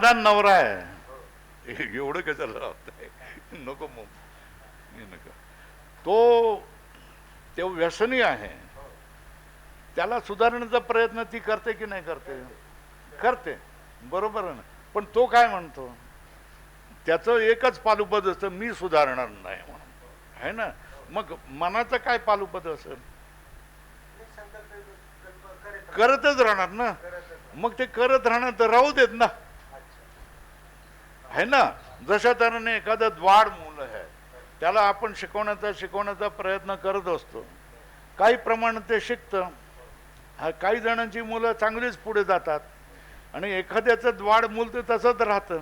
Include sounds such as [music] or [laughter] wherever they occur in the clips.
माझा नवरा आहे. एवढं कशाला राहतंय नको मग. नका. तो ते व्यसनी आहे. त्याला सुधारण्याचा प्रयत्न ती करते की नाही करते? करते. बरोबर आहे ना? पण तो काय म्हणतो? त्याचं एकच पालुपद असतं मी सुधारणार नाही म्हणून. आहे ना? मग मनाचं काय पालुपद असेल? करतच राहणार ना? मग ते करत राहणार तर राहू देत ना? आहे ना? जशा तऱ्हेने एखादं द्वाड मुलं आहे त्याला आपण शिकवण्याचा शिकवण्याचा प्रयत्न करत असतो. काही प्रमाणात ते शिकतं. हा काही जणांची मुलं चांगलीच पुढे जातात. आणि एखाद्याचं द्वाड मूल ते तसंच राहतं.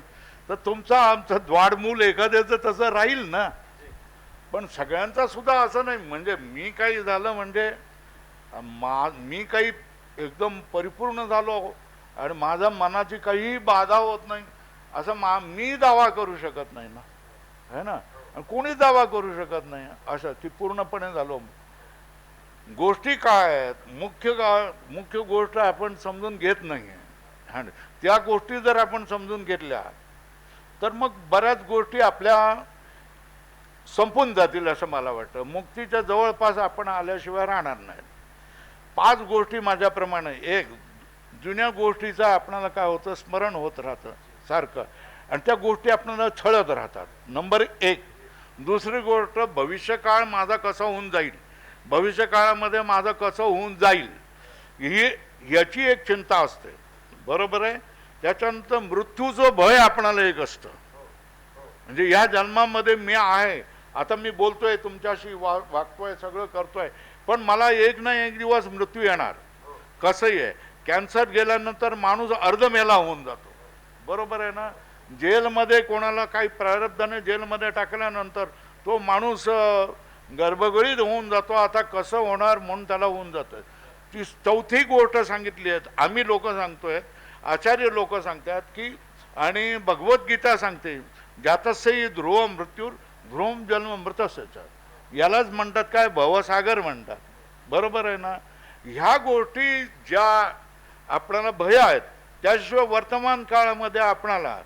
तर तुमचा आमचं द्वाड मूल एखाद्याचं तसं राहील ना? पण सगळ्यांचा सुद्धा असं नाही. म्हणजे मी काही झालं म्हणजे मा मी काही एकदम परिपूर्ण झालो आणि माझ्या मनाची काहीही बाधा होत नाही. असं मा मी दावा करू शकत नाही ना. है ना? कोणी दावा करू शकत नाही. असं ती पूर्णपणे झालो. गोष्टी काय आहेत? मुख्य का मुख्य गोष्ट आपण समजून घेत नाही. आहे त्या गोष्टी जर आपण समजून घेतल्या तर मग बऱ्याच गोष्टी आपल्या संपून जातील असं मला वाटतं. मुक्तीच्या जवळपास आपण आल्याशिवाय राहणार नाही. पाच गोष्टी माझ्याप्रमाणे. एक जुन्या गोष्टीचं आपणाला काय होतं? स्मरण होत राहतं. सारखं. आणि त्या गोष्टी आपल्याला छळत राहतात. नंबर एक. दुसरी गोष्ट भविष्यकाळ माझा कसा होऊन जाईल? भविष्यकाळामध्ये माझं कसं होऊन जाईल? ही याची एक चिंता असते. बरोबर आहे? त्याच्यानंतर मृत्यूचं भय आपणाला एक असतं. म्हणजे या जन्मामध्ये मी आहे. आता मी बोलतोय तुमच्याशी वा वागतोय सगळं करतोय. पण मला एक ना एक दिवस मृत्यू येणार. कसंही आहे कॅन्सर गेल्यानंतर माणूस अर्धमेला होऊन जातो. बरोबर आहे ना? जेलमध्ये कोणाला काही प्रारब्धाने जेलमध्ये टाकल्यानंतर तो माणूस गर्भगळीत होऊन जातो. आता कसं होणार म्हणून त्याला होऊन जातं ती चौथी गोष्ट सांगितली आहेत आम्ही लोक सांगतोय आचार्य लोक सांगतात की आणि भगवद्गीता सांगते जातस्यही ध्रुव मृत्यूर ध्रुव जन्म मृतस्यच. यालाच म्हणतात काय? भवसागर म्हणतात. बरोबर आहे ना? ह्या गोष्टी ज्या आपल्याला भय आहेत त्याशिवाय वर्तमान काळामध्ये आपणाला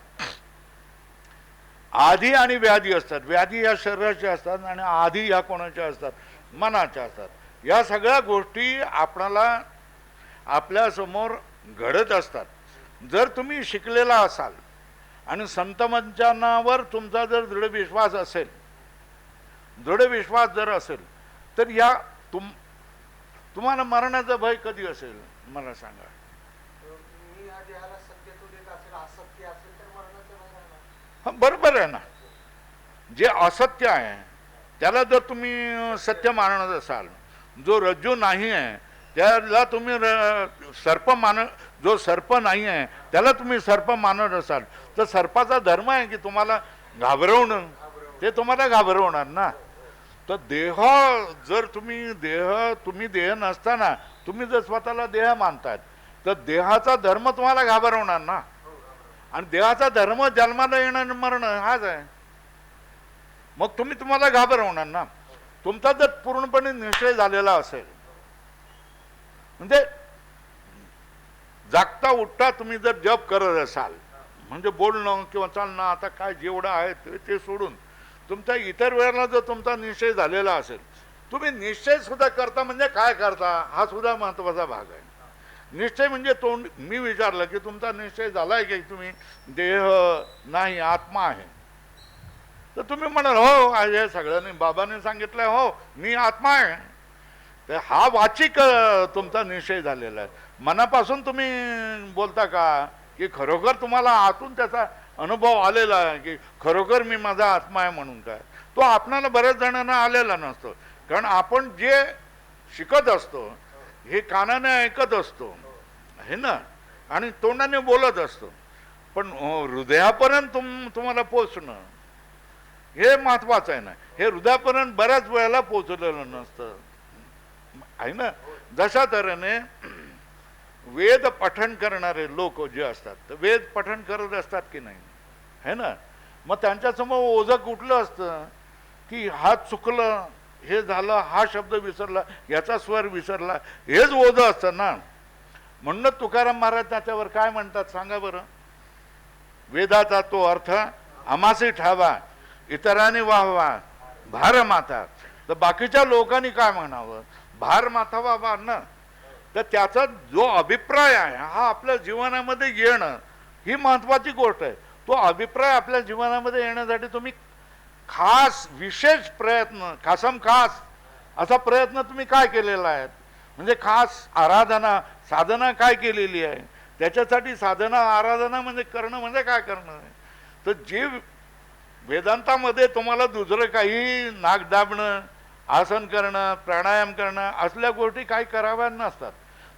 आधी आणि व्याधी असतात. व्याधी या शरीराच्या असतात आणि आधी या कोणाच्या असतात? मनाच्या असतात. या सगळ्या गोष्टी आपणाला आपल्यासमोर घडत असतात. जर तुम्ही शिकलेला असाल आणि संतमंचानावर तुमचा जर दृढ विश्वास असेल दृढ विश्वास जर असेल तर या तुम तुम्हाला मरणाचा भय कधी असेल? मला सांगा मी या देहाला सत्य तो देत असेल असत्य असेल तर मरणाचं भय राहणार हा बरोबर आहे ना. जे असत्य आहे त्याला जर तुम्ही सत्य मानत असाल जो रज्जू नाही आहे त्याला तुम्ही र- सर्प मान जो सर्प नाही आहे त्याला तुम्ही सर्प मानत असाल तर सर्पाचा धर्म आहे की तुम्हाला घाबरवणं. ते तुम्हाला घाबरवणार ना. तर देह जर तुम्ही देह तुम्ही देह नसताना तुम्ही जर स्वतःला देह मानतात तर देहाचा धर्म तुम्हाला घाबरवणार ना. आणि देवाचा धर्म जन्माला येणं मरण मरणं हाच आहे. मग तुम्ही तुम्हाला घाबरवणार ना. तुमचा जर पूर्णपणे निश्चय झालेला असेल म्हणजे जागता उठता तुम्ही जर जप करत असाल म्हणजे बोलणं किंवा चालणं आता काय जेवढं आहे ते ते सोडून तुमच्या इतर वेळेला जर तुमचा निश्चय झालेला असेल तुम्ही निश्चय सुद्धा करता म्हणजे काय करता हा सुद्धा महत्त्वाचा भाग आहे. निश्चय म्हणजे तोंड मी विचारलं की तुमचा निश्चय झालाय की तुम्ही देह नाही आत्मा आहे? तर तुम्ही म्हणाल हो हे सगळ्यांनी. बाबाने सांगितलंय हो मी आत्मा आहे. तर हा वाचिक तुमचा निश्चय झालेला आहे. मनापासून तुम्ही बोलता का? की खरोखर तुम्हाला आतून त्याचा अनुभव आलेला आहे की खरोखर मी माझा आत्मा आहे म्हणून काय? तो आपणाला बऱ्याच जणांना आलेला नसतो. कारण आपण जे शिकत असतो हे कानाने ऐकत असतो. आहे ना? आणि तोंडाने बोलत असतो. पण हृदयापर्यंत तुम तुम्हाला पोचणं हे महत्वाचं आहे ना. हे हृदयापर्यंत बऱ्याच वेळेला पोचलेलं नसतं. आहे ना? जशा तऱ्हेने वेद पठण करणारे लोक जे असतात तर वेद पठण करत असतात की नाही? है ना? मग त्यांच्यासमोर ओझं कुठलं असतं? की हा चुकलं हे झालं हा शब्द विसरला याचा स्वर विसरला हेच ओझं असतं ना? म्हणूनच तुकाराम महाराज त्याच्यावर काय म्हणतात सांगा बरं? वेदाचा तो अर्थ आमासी ठावा इतरांनी वाहवा भार माता. तर बाकीच्या लोकांनी काय म्हणावं? भार माथा बाबा ना. तर त्याचा जो अभिप्राय आहे हा आपल्या जीवनामध्ये येणं ही महत्वाची गोष्ट आहे. तो अभिप्राय आपल्या जीवनामध्ये येण्यासाठी तुम्ही खास विशेष प्रयत्न खासम खास असा प्रयत्न तुम्ही काय केलेला आहे? म्हणजे खास आराधना साधना काय केलेली आहे? त्याच्यासाठी साधना आराधना म्हणजे करणं म्हणजे काय करणं? आहे तर जे वेदांतामध्ये तुम्हाला दुसरं काही नाक दाबणं आसन करणं प्राणायाम करणं असल्या गोष्टी काही कराव्या नसतात.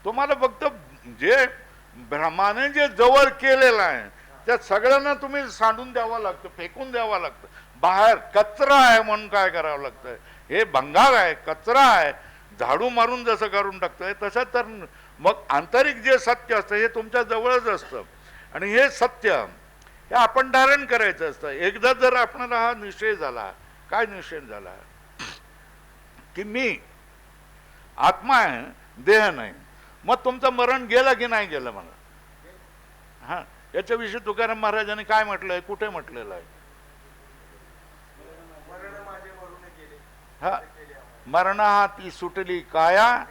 तुम्हाला फक्त जे ब्रह्माने जे जवळ केलेलं आहे त्या सगळ्यांना तुम्ही सांडून द्यावं लागतं फेकून द्यावं लागतं. बाहेर कचरा आहे म्हणून काय करावं लागतं? हे भंगार आहे कचरा आहे. झाडू मारून जसं करून टाकतंय तसं तर मग आंतरिक जे सत्य असतं हे तुमच्या जवळच असतं. आणि हे सत्य हे आपण धारण करायचं असतं. एकदा जर आपणाला हा निश्चय झाला काय निश्चय झाला? की मी आत्मा आहे देह नाही. मग तुमचं मरण गेलं की नाही गेलं मला हा याच्याविषयी तुकाराम महाराजांनी काय म्हटलंय? कुठे म्हटलेलं आहे? हा. मरणा हाती सुटली काया.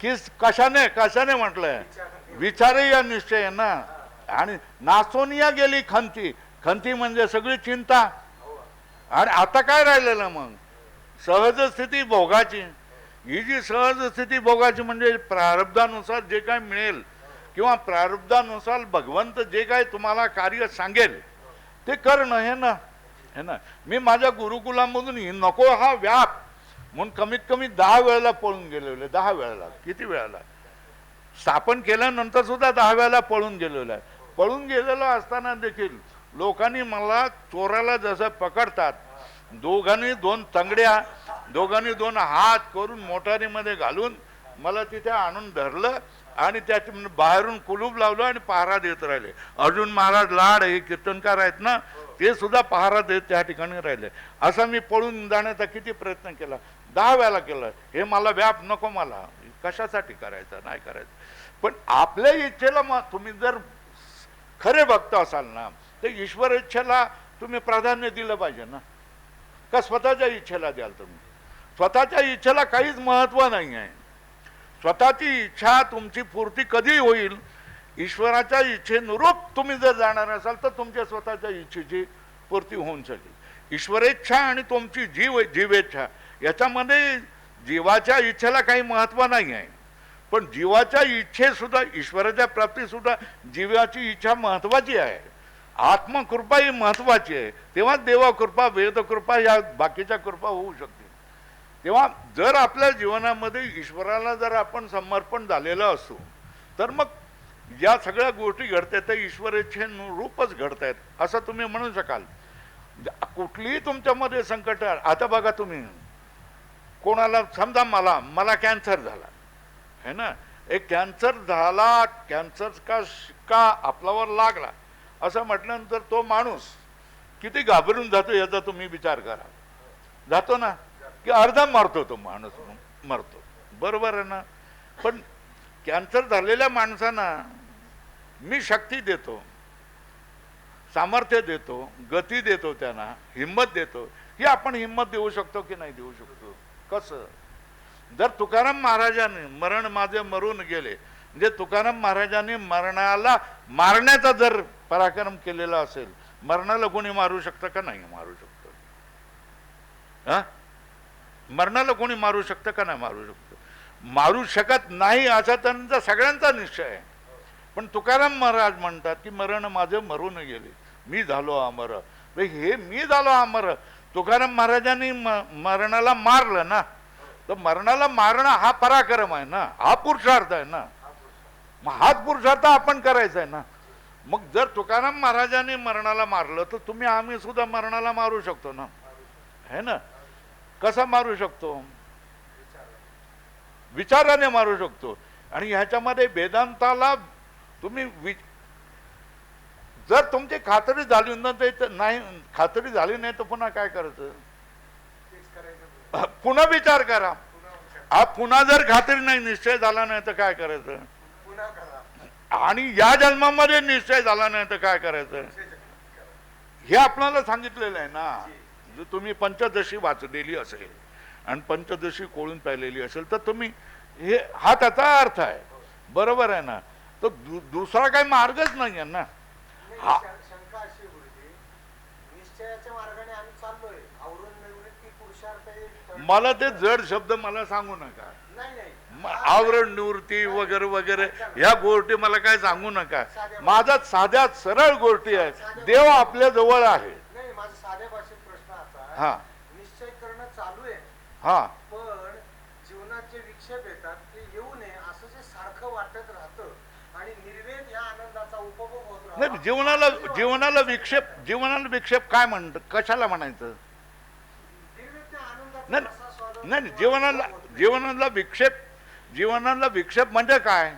किस कशाने कशाने म्हटलंय? विचार विचारही या निश्चय आहे ना. आणि नाचोनिया गेली खंती. खंती म्हणजे सगळी चिंता. आणि आता काय राहिलेलं मग? सहज स्थिती भोगाची. ही जी सहज स्थिती भोगाची म्हणजे प्रारब्धानुसार जे काय मिळेल किंवा प्रारब्धानुसार भगवंत जे काय तुम्हाला कार्य सांगेल ते करणं हे ना. हे ना. मी माझ्या गुरुकुलामधून ही नको हा व्याप. म्हणून कमीत कमी दहा वेळेला पळून गेलेले दहा वेळेला. किती वेळेला? स्थापन केल्यानंतर सुद्धा दहा वेळेला पळून गेलेलो आहे. पळून गेलेलो असताना देखील लोकांनी मला चोराला जसं पकडतात दोघांनी दोन तंगड्या दोघांनी दोन हात करून मोटारीमध्ये घालून मला तिथे आणून धरलं आणि त्याच्या बाहेरून कुलूप लावलं आणि पहारा देत राहिले. अर्जुन महाराज लाड हे कीर्तनकार आहेत ना ते सुद्धा पहारा देत त्या ठिकाणी राहिले. असा मी पळून जाण्याचा किती प्रयत्न केला. दहा वेळेला केलं. हे मला व्याप नको मला. कशासाठी करायचं? नाही करायचं. पण आपल्या इच्छेला मग तुम्ही जर खरे भक्त असाल ना तर ईश्वर इच्छेला तुम्ही प्राधान्य दिलं पाहिजे ना. का स्वतःच्या इच्छेला द्याल तुम्ही? स्वतःच्या इच्छेला काहीच महत्त्व नाही आहे. स्वतःची इच्छा तुमची पूर्ती कधी होईल? ईश्वराच्या इच्छेनुरूप तुम्ही जर जाणार असाल तर तुमच्या स्वतःच्या इच्छेची पूर्ती होऊन शकेल ईश्वरेच्छा आणि तुमची जीव जीवेच्छा. याच्यामध्ये जीवाच्या इच्छेला काही महत्त्व नाही आहे. पण जीवाच्या इच्छेसुद्धा ईश्वराच्या प्राप्तीसुद्धा जीवाची इच्छा महत्त्वाची आहे. आत्मकृपा ही महत्त्वाची आहे. तेव्हा देवाकृपा वेदकृपा या बाकीच्या कृपा होऊ शकते तेव्हा जर आपल्या जीवनामध्ये ईश्वराला जर आपण समर्पण झालेलं असू तर मग या सगळ्या गोष्टी घडतात. त्या ईश्वरेच्छेनुरूपच घडत आहेत असं तुम्ही म्हणू शकाल. कुठलीही तुमच्यामध्ये संकट आता बघा तुम्ही. कोणाला समजा मला मला कॅन्सर झाला. है ना? एक कॅन्सर झाला कॅन्सर का शिक्का आपल्यावर लागला? असं म्हटल्यानंतर तो माणूस किती घाबरून जातो याचा तुम्ही विचार करा. जातो ना? की अर्धा मरतो तो माणूस मरतो. बरोबर आहे ना? पण कॅन्सर झालेल्या माणसांना मी शक्ती देतो. सामर्थ्य देतो गती देतो त्यांना हिंमत देतो. ही आपण हिंमत देऊ शकतो की नाही देऊ शकतो? कसं? जर तुकाराम महाराजांनी मरण माझे मरून गेले म्हणजे तुकाराम महाराजांनी मरणाला मारण्याचा जर पराक्रम केलेला असेल मरणाला कोणी मारू शकतं का नाही मारू शकतं? हा? मरणाला कोणी मारू शकतं का नाही मारू शकतं? मारू शकत नाही असा त्यांचा सगळ्यांचा निश्चय आहे. पण तुकाराम महाराज म्हणतात की मरण माझे मरून गेले. मी झालो अमर. हे मी झालो अमर. तुकाराम महाराजांनी म- मरणाला मारलं ना? तर मरणाला मारणं हा पराक्रम आहे ना? हा पुरुषार्थ आहे ना? मग हाच पुरुषार्थ आपण करायचा आहे ना? मग जर तुकाराम महाराजांनी मरणाला मारलं तर तुम्ही आम्ही सुद्धा मरणाला मारू शकतो ना? है ना? कसा मारू शकतो? विचाराने मारू शकतो. आणि ह्याच्यामध्ये वेदांताला तुम्ही वि जर तुमची खात्री झाली तर नाही खात्री झाली नाही तर पुन्हा काय करायचं? पुन्हा विचार करा. पुन्हा हा पुन्हा जर खात्री नाही निश्चय झाला नाही तर काय करायचं? आणि या जन्मामध्ये निश्चय झाला नाही तर काय करायचं? हे आपल्याला सांगितलेलं आहे ना. जर तुम्ही पंचदशी वाचलेली असेल आणि पंचदशी कोळून पाहिलेली असेल तर तुम्ही हे हा त्याचा अर्थ आहे. बरोबर आहे ना. तर दु, दुसरा काही मार्गच नाही आहे ना. हा. शं- शंका अशी आहे गुरुजी निश्चयाच्या मार्गाने आम्ही चाललोय. आवरून निवृत्ती पुरुषार्थ मला ते जड शब्द मला सांगू नका. नाही नाही. म- आवरण निवृत्ती वगैरे वगैरे ह्या गोष्टी मला काय सांगू नका. माझा साध्या सरळ गोष्टी आहेत देव आपल्या जवळ आहे. असा हा. आहे निश्चय करणं चालू आहे. हा. पण जीवनात जे विक्षेप येतात ते येऊ नये असं जे सारखं वाटत राहतं आणि निर्वेद या आनंदाचा उपभोग नाही जीवनाला जीवनाला विक्षेप जीवनाला विक्षेप काय म्हणतात कशाला म्हणायचं? नाही नाही जीवनाला जीवनाला विक्षेप जीवनाला विक्षेप म्हणजे काय?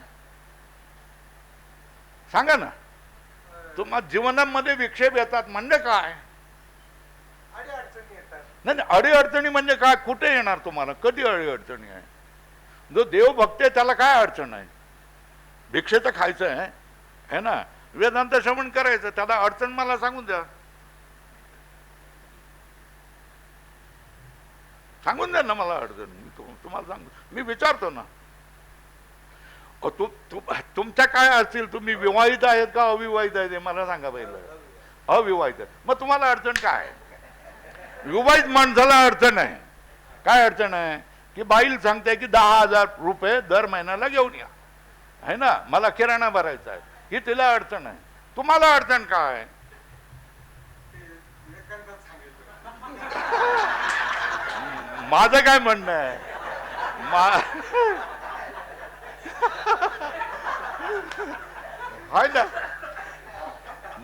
सांगा ना. तुम्हाला तुम्हा जीवनामध्ये विक्षेप येतात म्हणजे काय? नाही नाही, अडीअडचणी म्हणजे काय? कुठे येणार तुम्हाला? कधी अडीअडचणी आहे? जो देव भक्त आहे त्याला काय अडचण आहे? भिक्षेचं खायचं आहे है ना? वेदांत श्रवण करायचं त्याला अडचण मला सांगून द्या. सांगून द्या ना मला अडचण मी तुम्हाला सांगू मी विचारतो ना. तु, तु, तुमच्या काय असतील तुम्ही विवाहित आहेत का अविवाहित आहेत मला सांगा पहिलं. अविवाहित मग तुम्हाला अडचण काय? आहे? विवाहित माणसाला अडचण आहे. काय अडचण आहे? की बाईल सांगते की दहा हजार रुपये दर महिन्याला घेऊन या. आहे ना? मला किराणा भरायचा आहे. ही तिला अडचण आहे. तुम्हाला अडचण काय? माझं काय म्हणणं आहे? मा हाय ना.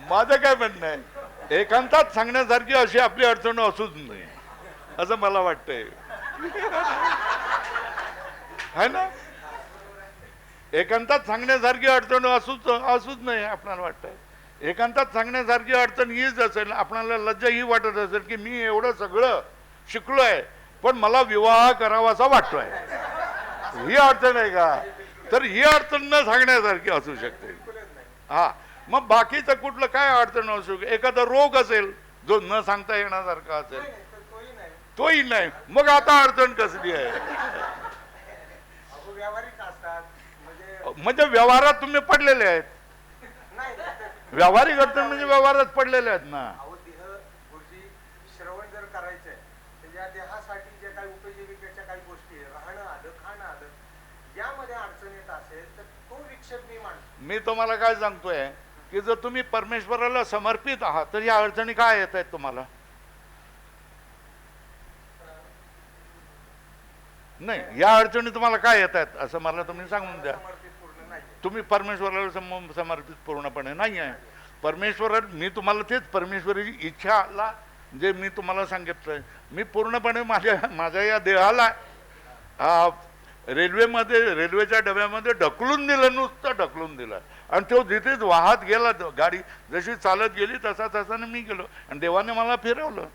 माझं काय म्हणणं आहे? एकांतात सांगण्यासारखी अशी आपली अडचण असूच नाही. असं मला वाटतंय. है ना? एकांतात सांगण्यासारखी अडचण असूच असूच नाही आपल्याला वाटतंय. एकांतात सांगण्यासारखी अडचण हीच असेल आपल्याला लज्जा ही वाटत असेल की मी एवढं सगळं शिकलोय पण मला विवाह करावासा वाटतोय. ही अडचण आहे का? तर ही अडचण न सांगण्यासारखी असू शकते. हा मग बाकीचं कुठलं काय अडचण असू शकते? एखादा रोग असेल जो न सांगता येण्यासारखा असेल. तोही नाही. मग आता अडचण कसली आहे अहो व्यावहारिक असतात म्हणजे व्यवहारात तुम्ही पडलेले आहेत. व्यावहारिक अडचण म्हणजे व्यवहारात पडलेले आहेत ना. मी तुम्हाला काय सांगतोय की जर तुम्ही परमेश्वराला समर्पित आहात तर या अडचणी काय येत आहेत तुम्हाला? नाही या अडचणी तुम्हाला काय येत आहेत असं मला तुम्ही सांगून द्या. तुम्ही परमेश्वराला सम समर्पित पूर्णपणे नाही आहे परमेश्वर मी तुम्हाला तेच परमेश्वराची इच्छाला जे मी तुम्हाला सांगितलं मी पूर्णपणे माझ्या माझ्या या देहाला रेल्वेमध्ये रेल्वेच्या डब्यामध्ये ढकलून दिलं नुसतं ढकलून दिलं. आणि तो जिथेच वाहत गेला तो गाडी जशी चालत गेली तसा तसाने मी गेलो. आणि देवाने मला फिरवलं.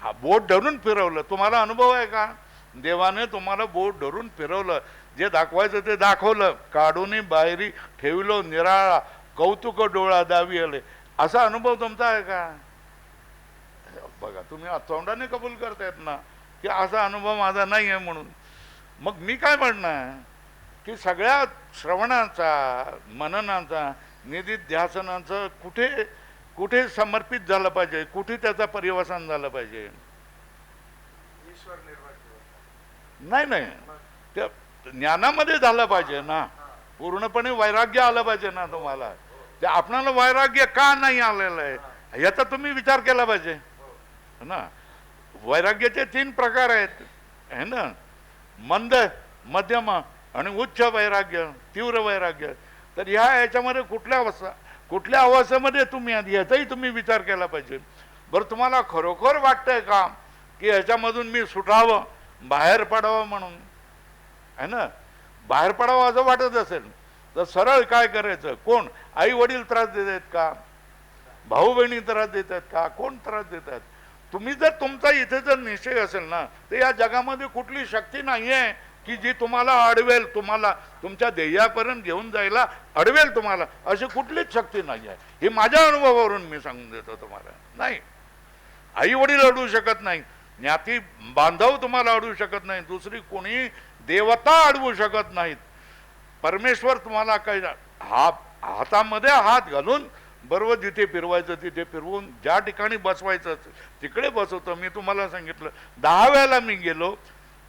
हा बोट धरून फिरवलं. तुम्हाला अनुभव आहे का? देवाने तुम्हाला बोट धरून फिरवलं. जे दाखवायचं ते दाखवलं. काढून बाहेरी ठेवलो निराळा कौतुक डोळा दावी आले. असा अनुभव तुमचा आहे का? बघा तुम्ही तोंडाने कबूल करतायत ना की असा अनुभव माझा नाही आहे म्हणून. मग मी काय म्हणणार? की सगळ्या श्रवणाचा मननाचा निधिध्यासनाचं कुठे कुठे समर्पित झालं पाहिजे? कुठे त्याचा परिवसन झालं पाहिजे. नाही नाही. ज्ञानामध्ये झालं पाहिजे ना. पूर्णपणे वैराग्य आलं पाहिजे ना तुम्हाला. ते आपणाला वैराग्य का नाही आलेलं आहे? याचा तुम्ही विचार केला पाहिजे. ना? वैराग्याचे तीन प्रकार आहेत. है ना? मंद मध्यम आणि उच्च वैराग्य तीव्र वैराग्य. तर ह्या याच्यामध्ये कुठल्या अवस्था कुठल्या अवस्थेमध्ये तुम्ही याचाही तुम्ही विचार केला पाहिजे. बरं तुम्हाला खरोखर वाटतंय का की ह्याच्यामधून मी सुटावं बाहेर पडावं म्हणून? आहे ना? बाहेर पडावं असं वाटत असेल तर सरळ काय करायचं? कोण? आई वडील त्रास देत आहेत का? भाऊ बहिणी त्रास देत आहेत का? कोण त्रास देत आहेत तुम्ही जर तुमचा इथे जर निश्चय असेल ना तर या जगामध्ये कुठली शक्ती नाही आहे की जी तुम्हाला अडवेल तुम्हाला तुमच्या ध्येयापर्यंत घेऊन जायला अडवेल तुम्हाला अशी कुठलीच शक्ती नाही आहे हे माझ्या अनुभवावरून मी सांगून देतो तुम्हाला. नाही. आई वडील अडवू शकत नाही. ज्ञाती बांधव तुम्हाला अडवू शकत नाही. दुसरी कोणी देवता अडवू शकत नाहीत. परमेश्वर तुम्हाला काही हा हातामध्ये हात घालून बरोबर जिथे फिरवायचं तिथे फिरवून ज्या ठिकाणी बसवायचं तिकडे बसवतो. मी तुम्हाला सांगितलं दहाव्याला मी गेलो.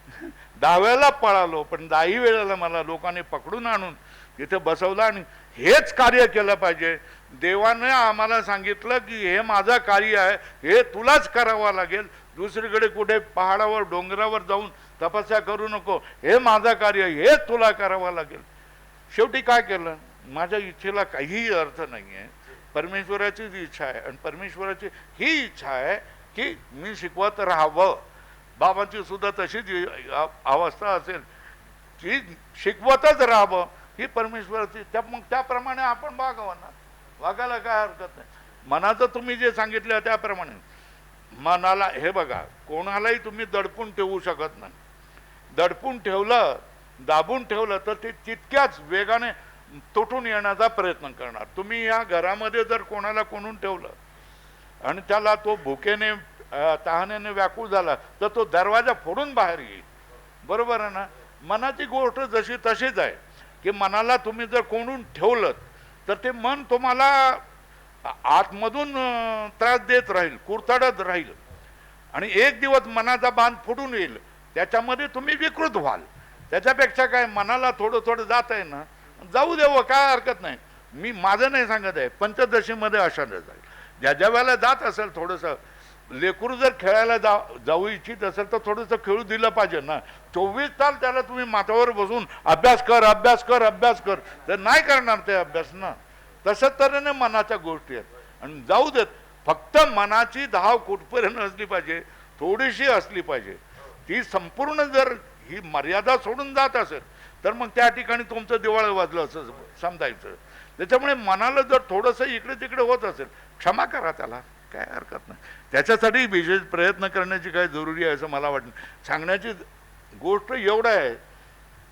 [laughs] दहाव्याला पळालो पण दहाही वेळेला मला लोकांनी पकडून आणून तिथे बसवलं आणि हेच कार्य केलं पाहिजे. देवाने आम्हाला सांगितलं की हे माझं कार्य आहे हे तुलाच करावं लागेल. दुसरीकडे कुठे पहाडावर डोंगरावर जाऊन तपस्या करू नको. हे माझं कार्य हे तुला करावं लागेल. शेवटी काय केलं? माझ्या इच्छेला काहीही अर्थ नाही आहे परमेश्वराचीच इच्छा आहे आणि परमेश्वराची ही इच्छा आहे की मी शिकवत राहावं. बाबांची सुद्धा तशीच अवस्था असेल की शिकवतच राहावं. ही परमेश्वराची त्या मग त्याप्रमाणे आपण वागावं ना. वागायला काय हरकत नाही. मनाचं तुम्ही जे सांगितलं त्याप्रमाणे. मनाला हे बघा कोणालाही तुम्ही दडपून ठेवू शकत नाही. दडपून ठेवलं दाबून ठेवलं तर ते तितक्याच वेगाने तुटून येण्याचा प्रयत्न करणार. तुम्ही या घरामध्ये जर कोणाला कोणून ठेवलं आणि त्याला तो भुकेने तहानेने व्याकुळ झाला तर तो दरवाजा फोडून बाहेर येईल. बरोबर आहे ना? मनाची गोष्ट जशी तशीच आहे की मनाला तुम्ही जर कोणून ठेवलं तर ते मन तुम्हाला आतमधून त्रास देत राहील कुरतडत राहील. आणि एक दिवस मनाचा बांध फुटून येईल. त्याच्यामध्ये तुम्ही विकृत व्हाल. त्याच्यापेक्षा काय मनाला थोडं थोडं जात आहे ना जाऊ देव हो, काय हरकत नाही. मी माझं नाही सांगत आहे पंचदशीमध्ये अशाच जाईल. ज्या ज्या वेळेला जात असेल थोडंसं लेकरू जर खेळायला जा जाऊ इच्छित असेल तर थोडंसं खेळू दिलं पाहिजे ना. चोवीस तास त्याला तुम्ही माथ्यावर बसून अभ्यास कर अभ्यास कर अभ्यास कर. तर नाही करणार ते अभ्यास ना. तसंच तऱ्हेने मनाच्या गोष्टी आहेत. आणि जाऊ देत फक्त मनाची धाव कुठपर्यंत असली पाहिजे थोडीशी असली पाहिजे. ती संपूर्ण जर ही मर्यादा सोडून जात असेल तर मग त्या ठिकाणी तुमचं दिवाळ वाजलं असं समजायचं. त्याच्यामुळे मनाला जर थोडंसं इकडे तिकडे होत असेल क्षमा करा त्याला काय हरकत नाही. त्याच्यासाठी विशेष प्रयत्न करण्याची काय जरुरी आहे असं मला वाटतं. सांगण्याची गोष्ट एवढं आहे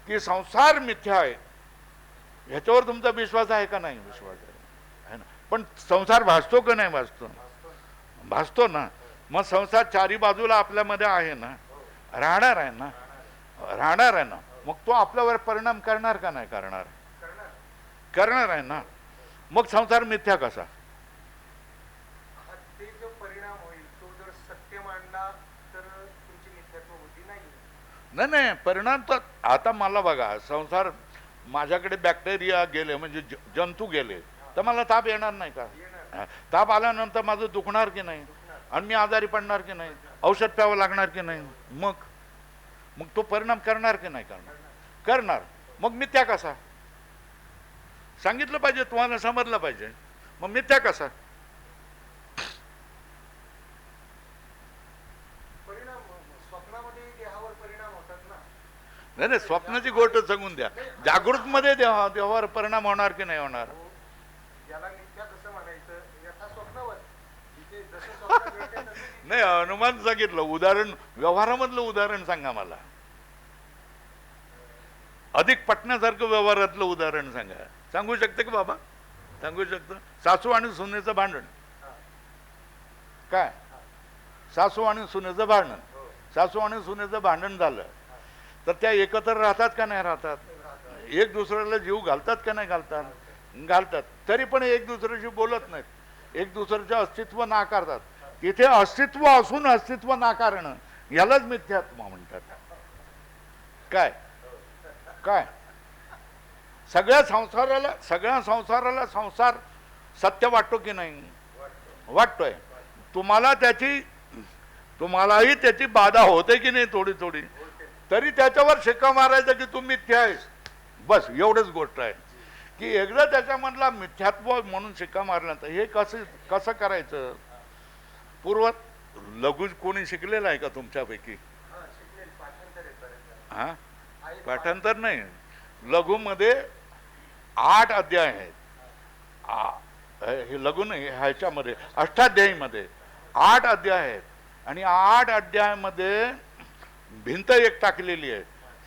की संसार मिथ्या आहे. ह्याच्यावर तुमचा विश्वास आहे का नाही? विश्वास आहे ना? पण संसार भासतो का नाही? भासतो. भासतो ना. मग संसार चारी बाजूला आपल्यामध्ये आहे ना राहणार आहे ना? राहणार आहे ना? मग तो आपल्यावर परिणाम करणार का नाही करणार? करणार आहे ना? मग संसार मिथ्या कसा? नाही. नाही परिणाम तर आता मला बघा संसार माझ्याकडे बॅक्टेरिया गेले म्हणजे ज- जंतू गेले तर मला ताप येणार नाही का? ताप आल्यानंतर माझं दुखणार की नाही? आणि मी आजारी पडणार की नाही? औषध प्यावं लागणार की नाही? मग? मग तो परिणाम करणार की नाही करणार? करणार. मग मिथ्या कसा? सांगितलं पाहिजे तुम्हाला समजलं पाहिजे. मग कसा? परिणाम होतात ना. नाही नाही स्वप्नाची गोष्ट सांगून द्या. जागृत मध्ये देवा देवावर परिणाम होणार की नाही होणार? [laughs] नाही अनुमान सांगितलं. उदाहरण व्यवहारामधलं उदाहरण सांगा मला. अधिक पटण्यासारखं व्यवहारातलं उदाहरण सांगा. सांगू शकते का बाबा? सांगू शकतो. सासू आणि सुनेचं भांडण. काय? सासू आणि सुनेचं भांडण. सासू आणि सुनेचं भांडण झालं. तर त्या एकत्र राहतात का नाही राहतात? एक दुसऱ्याला जीव घालतात का नाही घालतात? घालतात. तरी पण एक दुसऱ्याशी बोलत नाहीत. एक दुसऱ्याचे अस्तित्व नाकारतात. तिथे अस्तित्व असून अस्तित्व नाकारणं. यालाच मिथ्यात्व म्हणतात. काय? काय? सगळ्या संसाराला सगळ्या संसाराला संसार सत्य वाटतो की नाही? वाटतोय. तुम्हाला त्याची तुम्हालाही त्याची बाधा होते की नाही थोडी थोडी? तरी त्याच्यावर शिक्का मारायचं की तू मिथ्या आहेस. बस एवढंच गोष्ट आहे. की एकदा त्याच्यामधला मिथ्यात्व म्हणून शिक्का मारल्यानंतर हे कसं कसं करायचं? पूर्व लघु कोणी शिकलेलं आहे का तुमच्यापैकी? हा, पाठांतर हा? नाही. लघुमध्ये आठ अध्याय आहेत. हे लघु नाही ह्याच्यामध्ये अष्टाध्यायीमध्ये आठ अध्याय आहेत. आणि आठ अध्यायामध्ये भिंत एक टाकलेली आहे.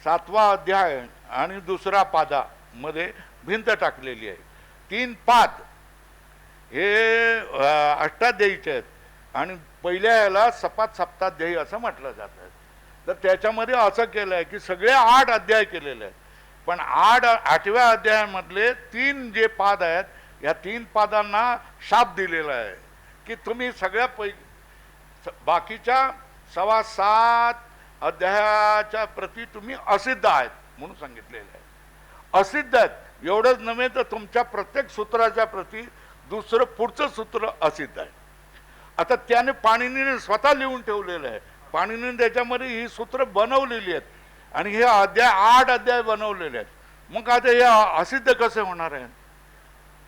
सातवा अध्याय आणि दुसरा पादा मध्ये भिंत टाकलेली आहे. तीन पाद हे अष्टाध्यायीचे आहेत. आणि पहिल्या याला सपात सप्ताध्यायी असं म्हटलं जातं तर त्याच्यामध्ये असं केलं आहे की सगळे आठ अध्याय केलेले आहेत. पण आठ आठव्या अध्यायामधले तीन जे पाद आहेत या तीन पादांना शाप दिलेला आहे की तुम्ही सगळ्या पै स- बाकीच्या सव्वा सात अध्यायाच्या प्रती तुम्ही असिद्ध आहेत म्हणून सांगितलेलं आहे. असिद्ध आहेत. एवढंच नव्हे तर तुमच्या प्रत्येक सूत्राच्या प्रती दुसरं पुढचं सूत्र असिद्ध आहे. आता त्याने पाणिनीने स्वतः लिहून ठेवलेलं आहे. पाणिनीने त्याच्यामध्ये ही सूत्र बनवलेली आहेत. आणि हे अध्याय आठ अध्याय बनवलेले आहेत. मग आता हे असिद्ध कसे होणार आहे?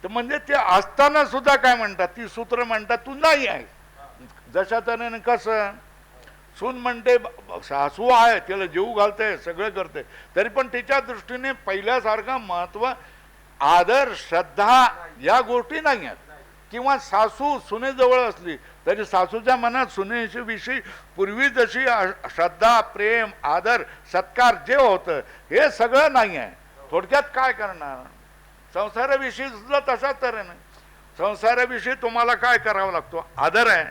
तर म्हणजे ते असताना सुद्धा काय म्हणतात? ती सूत्र म्हणतात तू नाही आहे. जशा तऱ्हेने कसं? सून म्हणते सासू आहे तिला जीव घालते सगळं करते. तरी पण तिच्या दृष्टीने पहिल्यासारखं महत्त्व आदर श्रद्धा या गोष्टी नाही आहेत. किंवा सासू सुनेजवळ असली तरी सासूच्या मनात सुनेविषयी पूर्वी जशी श्रद्धा प्रेम आदर सत्कार जे होतं हे सगळं नाही आहे. थोडक्यात काय करणार? संसाराविषयी सुद्धा तशाच तऱ्हेने संसाराविषयी तुम्हाला काय करावा लागतो? आदर आहे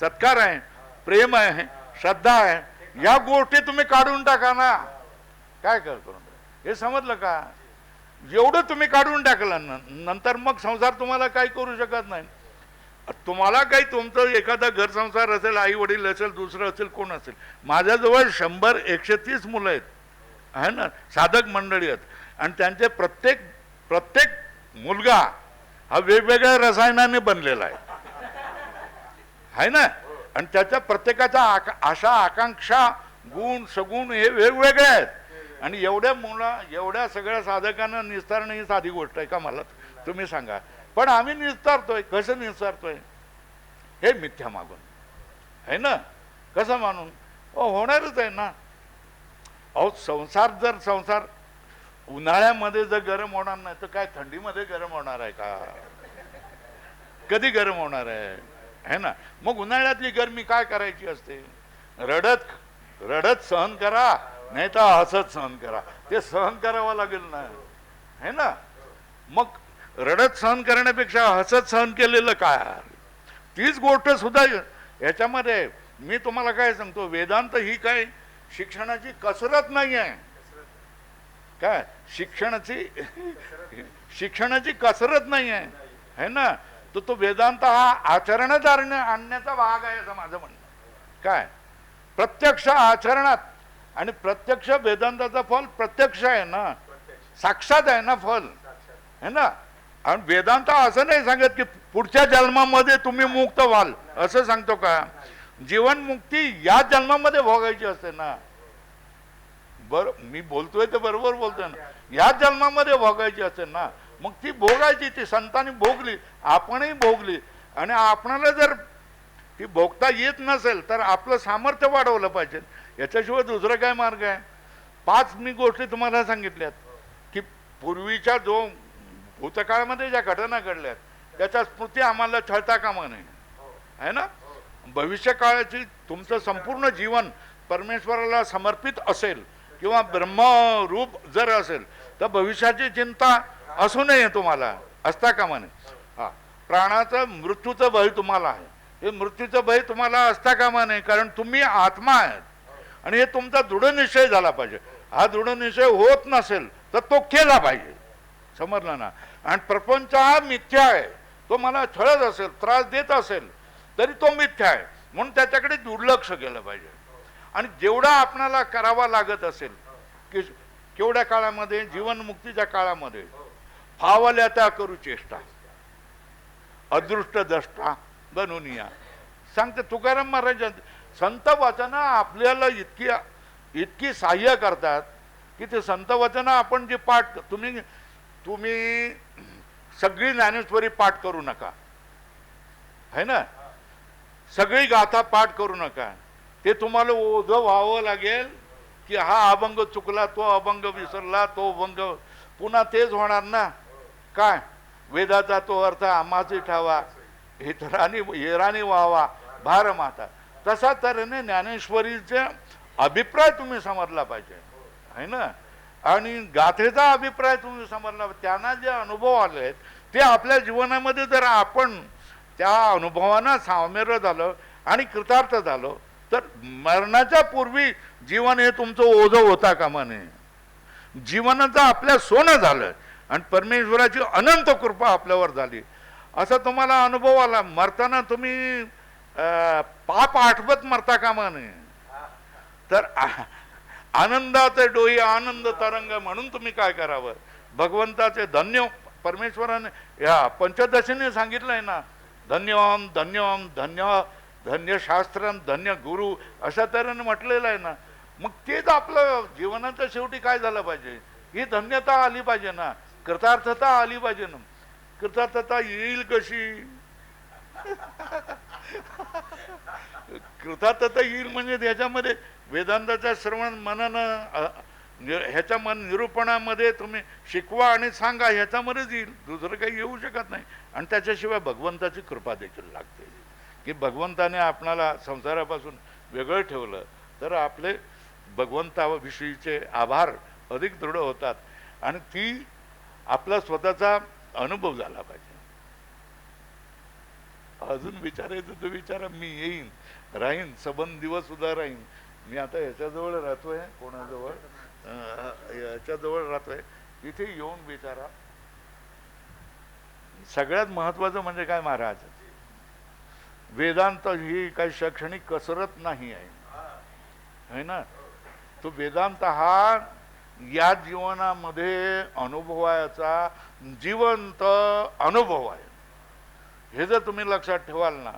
सत्कार आहे प्रेम आहे श्रद्धा आहे. या गोष्टी तुम्ही काढून टाका ना. काय करतो हे समजलं का? एवढं तुम्ही काढून टाकलं न- नंतर मग संसार तुम्हाला काही करू शकत नाही. तुम्हाला काही तुमचं एखादा घर संसार असेल आई वडील असेल दुसरं असेल कोण असेल. माझ्याजवळ शंभर एकशे तीस मुलं आहेत. आहे ना? साधक मंडळी आहेत. आणि त्यांचे प्रत्येक प्रत्येक मुलगा हा वेगवेगळ्या रसायनाने बनलेला आहे. आहे ना? आणि त्याच्या प्रत्येकाच्या आका आशा आकांक्षा गुण सगुण हे वेगवेगळे आहेत. आणि एवढ्या मुला एवढ्या सगळ्या साधकांना निस्तारणं ही साधी गोष्ट आहे का मला? तुम्ही सांगा. पण आम्ही निस्तारतोय. कसं निस्तारतोय? हे मिथ्या मागून. आहे ना? कसं मानून? हो होणारच आहे ना. अहो संसार जर संसार उन्हाळ्यामध्ये जर गरम होणार नाही तर काय थंडीमध्ये गरम होणार आहे का? कधी गरम होणार आहे? है ना? मग उन्हाळ्यातली गरमी काय करायची असते? रडत रडत सहन करा नाही तर हसत सहन करा. ते सहन करावं लागेल ना. है ना? मग रडत सहन करण्यापेक्षा हसत सहन केलेलं काय? तीच गोष्ट सुद्धा याच्यामध्ये मी तुम्हाला काय सांगतो वेदांत ही काय शिक्षणाची कसरत नाही आहे काय? शिक्षणाची शिक्षणाची कसरत नाही आहे है ना? तर तो वेदांत हा आचरणात आणण्या- आणण्याचा भाग आहे असं माझं म्हणणं. काय? प्रत्यक्ष आचरणात आणि प्रत्यक्ष वेदांताचा फल प्रत्यक्ष आहे ना? साक्षात आहे ना फल? है ना? आणि वेदांत असं नाही सांगत की पुढच्या जन्मामध्ये तुम्ही मुक्त व्हाल. असं सांगतो का? जीवनमुक्ती या जन्मामध्ये भोगायची असते ना. बर मी बोलतोय ते बरोबर बोलतोय ना. या जन्मामध्ये भोगायची असते ना. मग ती भोगायची ती संतांनी भोगली आपणही भोगली. आणि आपणाला जर ती भोगता येत नसेल तर आपलं सामर्थ्य वाढवलं पाहिजे. याच्याशिवाय दुसरं काय मार्ग आहे? पाच मी गोष्टी तुम्हाला सांगितल्यात की पूर्वीच्या जो भूतकाळामध्ये ज्या घटना घडल्यात त्याच्या स्मृती आम्हाला छळता कामा नये. आहे ना? भविष्य काळाची तुमचं संपूर्ण जीवन परमेश्वराला समर्पित असेल किंवा ब्रह्मरूप जर असेल तर भविष्याची चिंता असू नये तुम्हाला. असता कामा नये. हा. प्राणाचं मृत्यूचं भय तुम्हाला आहे. हे मृत्यूचं भय तुम्हाला असता कामा नये कारण तुम्ही आत्मा आहात. आणि हे तुमचा दृढ निश्चय झाला पाहिजे. हा दृढ निश्चय होत नसेल तर तो केला पाहिजे. समजला ना. आणि प्रपंच हा मिथ्या आहे. तो मला छळत असेल त्रास देत असेल तरी तो मिथ्या आहे. म्हणून त्याच्याकडे दुर्लक्ष केलं पाहिजे. आणि जेवढा आपणाला करावा लागत असेल की केवढ्या काळामध्ये जीवनमुक्तीच्या काळामध्ये फावल्या त्या करू चेष्टा. अदृष्ट दष्टा बनून या. सांगते तुकाराम महाराज संत वचनं आपल्याला इतकी इतकी सहाय्य करतात की ते संत वचनं आपण जे पाठ तुम्ही तुम्ही सगळी ज्ञानेश्वरी पाठ करू नका. है ना? सगळी गाथा पाठ करू नका. ते तुम्हाला ओझं व्हावं लागेल की हा अभंग चुकला तो अभंग विसरला तो अभंग पुन्हा तेच होणार ना? काय? वेदाचा तो अर्थ आमाची ठावा हितरानी हेरानी व्हावा भार माता तसा तऱ्हेने ज्ञानेश्वरीचे अभिप्राय तुम्ही समजला पाहिजे. है ना? आणि गाथेचा अभिप्राय तुम्ही समजला त्यांना जे अनुभव आले आहेत ते आपल्या जीवनामध्ये जर आपण त्या अनुभवांना साम्य झालं आणि कृतार्थ झालो तर मरणाच्या पूर्वी जीवन हे तुमचं ओझं होता कामा नये. जीवनाचं आपल्या सोनं झालं आणि परमेश्वराची अनंत कृपा आपल्यावर झाली. असा तुम्हाला अनुभव आला मरताना तुम्ही पाप आठवत मरता कामा नये. तर आनंदाचे डोई आनंद तरंग म्हणून तुम्ही काय करावं? भगवंताचे धन्य परमेश्वराने या पंचदशीने सांगितलंय ना धन्यवाम धन्यवाम धन्य धन्य शास्त्र धन्य गुरु अशा तऱ्हेने म्हटलेलं आहे ना. मग तेच आपलं जीवनाच्या शेवटी काय झालं पाहिजे? ही धन्यता आली पाहिजे ना. कृतार्थता आली पाहिजे ना. कृतार्थता येईल कशी? [laughs] कृतार्थता येईल म्हणजे ह्याच्यामध्ये वेदांताच्या श्रवण मनन ह्याच्या मन निरूपणामध्ये तुम्ही शिकवा आणि सांगा ह्याच्यामध्येच येईल. दुसरं काही येऊ शकत नाही. आणि त्याच्याशिवाय भगवंताची कृपा देखील लागते. की भगवंताने आपणाला संसारापासून वेगळं ठेवलं तर आपले भगवंताविषयीचे आभार अधिक दृढ होतात. आणि ती आपला स्वतःचा अनुभव झाला पाहिजे. अजून विचारायचं तर विचारा मी येईन. राहीन सबन दिवस सुद्धा राहीन. मी आता ह्याच्याजवळ राहतोय कोणाजवळ? अं, याच्याजवळ राहतोय. तिथे येऊन विचारा. सगळ्यात महत्वाचं म्हणजे काय महाराज? वेदांत ही काही शैक्षणिक कसरत नाही आहे. है ना? तो वेदांत हा या जीवनामध्ये अनुभवायचा जिवंत अनुभव आहे. हे जर तुम्ही लक्षात ठेवाल ना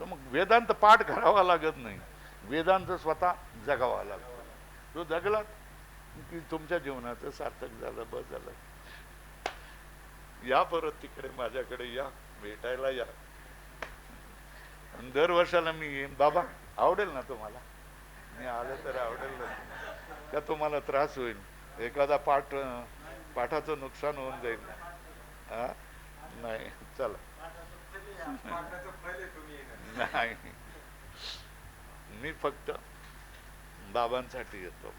तर मग वेदांत पाठ करावा लागत नाही. वेदांत स्वतः जगावा लागतो. तो जगला की तुमच्या जीवनाचं सार्थक झालं बस झालं. या परत तिकडे माझ्याकडे या भेटायला या. आणि दर वर्षाला मी येईन. बाबा आवडेल ना तुम्हाला? मी आलं तर आवडेल ना. का तुम्हाला त्रास होईल? एखादा पाठ पाठाचं नुकसान होऊन जाईल. नाही चला पाठाचं फल आहे तुम्ही येणं. नाही. मी फक्त बाबांसाठी येतो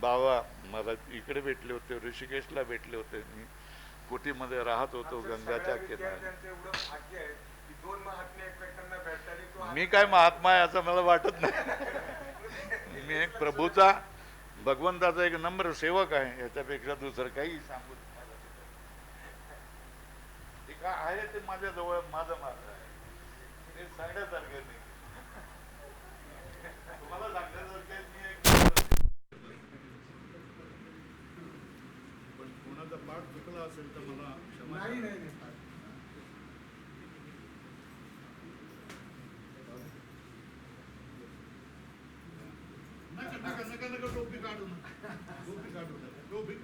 बाबा मला इकडे भेटले होते ऋषिकेशला भेटले होते. मी कुटीमध्ये राहत होतो गंगाच्या सगळ्या किनारी. विद्यार्थ्यांचं एवढं भाग्य आहे की दोन महात्मे एकमेकांना भेटताना तो मी काय महात्मा आहे असं मला वाटत नाही. मी एक प्रभूचा भगवंताचा एक नम्र सेवक आहे याच्यापेक्षा दुसरं काही सांगू काय आहे ते माझ्या जवळ माझं माझं आहे ते सांगण्यासारखं नाही तुम्हाला सांगण्यासारखं आहे, मी एक पण कोणाचा पाठ चुकला असेल तर मला क्षमा नाही करा. नाही नाही. नका नका नका नका टोपी काढू नका टोपी काढू नका टोपी